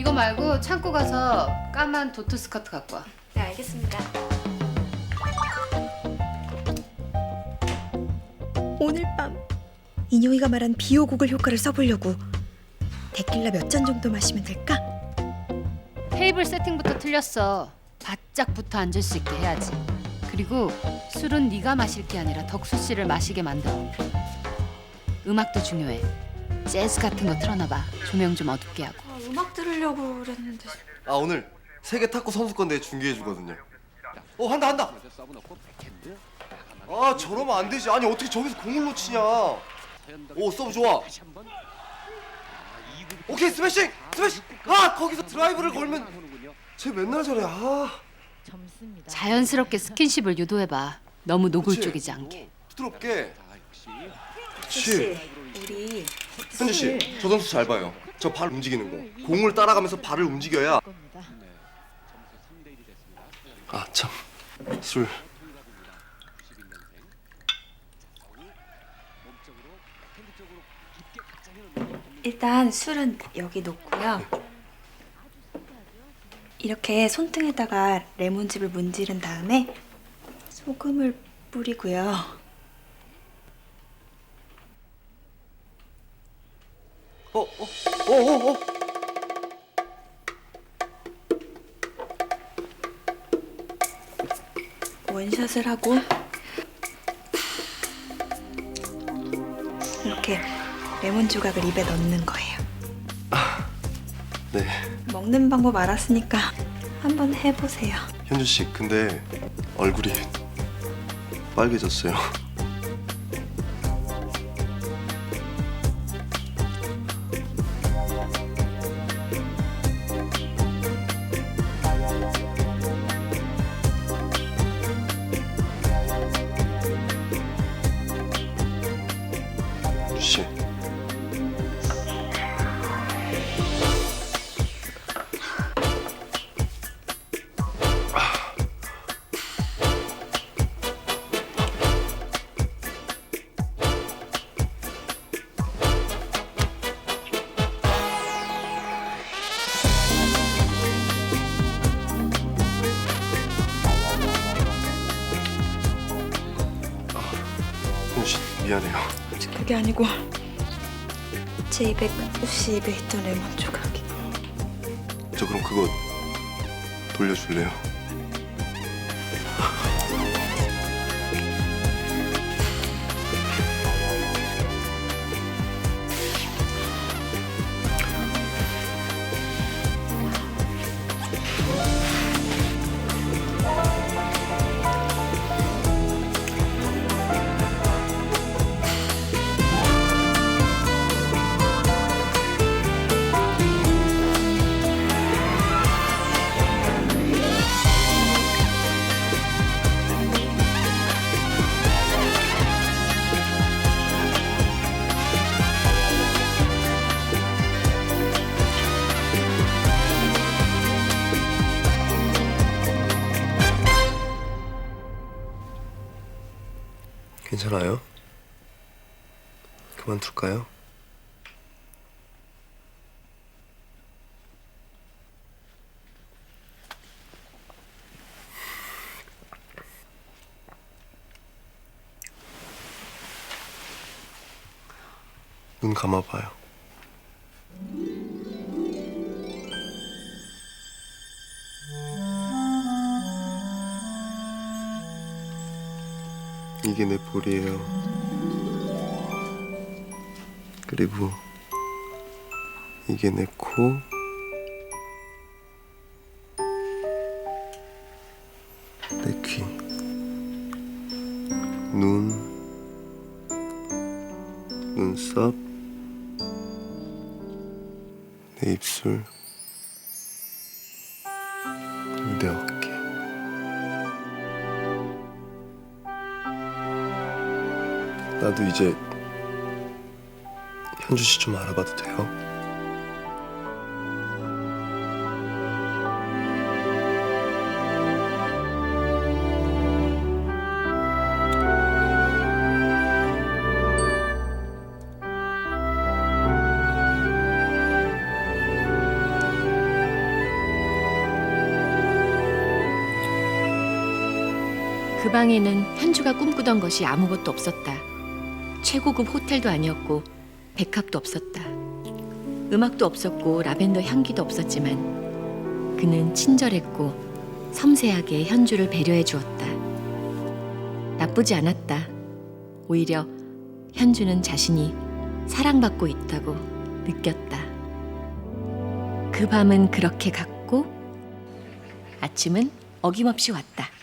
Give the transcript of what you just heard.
이거 말고 창고 가서 까만 도트 스커트 갖고 와. 네, 알겠습니다. 오늘 밤 인용이가 말한 비오고글 효과를 써보려고 데킬라 몇 잔 정도 마시면 될까? 테이블 세팅부터 틀렸어. 바짝 붙어 앉을 수 있게 해야지. 그리고 술은 네가 마실 게 아니라 덕수 씨를 마시게 만들어. 음악도 중요해. 재즈 같은 거 틀어놔봐. 조명 좀 어둡게 하고. 아, 음악 들으려고 그랬는데. 아 오늘 세계 탁구 선수권 대회 중계해 주거든요. 어 한다 한다. 아 저러면 안 되지. 아니 어떻게 저기서 공을 놓치냐. 오 서브 좋아. 오케이 스매싱 스매싱. 아 거기서 드라이브를 걸면 쟤 맨날 저래. 아. 자연스럽게 스킨십을 유도해봐. 너무? 노골적이지 않게. 부드럽게. 씨, 그렇지. 우리 현주 씨, 저 선수 잘 봐요. 저 발 움직이는 거. 공을 따라가면서 발을 움직여야. 아 참. 술. 일단 술은 여기 놓고요. 이렇게 손등에다가 레몬즙을 문지른 다음에 소금을 뿌리고요. 어, 어, 어, 어, 어. 원샷을 하고 이렇게 레몬 조각을 입에 넣는 거예요. 네. 먹는 방법 알았으니까 한번 해보세요. 현주 씨, 근데 얼굴이 빨개졌어요. 미안해요. 그게 아니고 제 입에 혹시 입에 있던 레몬 조각이 저 그럼 그거 돌려줄래요? 괜찮아요? 그만둘까요? 눈 감아봐요. 이게 내 볼이에요. 그리고 이게 내 코. 내 귀. 눈. 눈썹. 내 입술. 나도 이제 현주 씨 좀 알아봐도 돼요? 그 방에는 현주가 꿈꾸던 것이 아무것도 없었다. 최고급 호텔도 아니었고 백합도 없었다. 음악도 없었고 라벤더 향기도 없었지만 그는 친절했고 섬세하게 현주를 배려해 주었다. 나쁘지 않았다. 오히려 현주는 자신이 사랑받고 있다고 느꼈다. 그 밤은 그렇게 갔고 아침은 어김없이 왔다.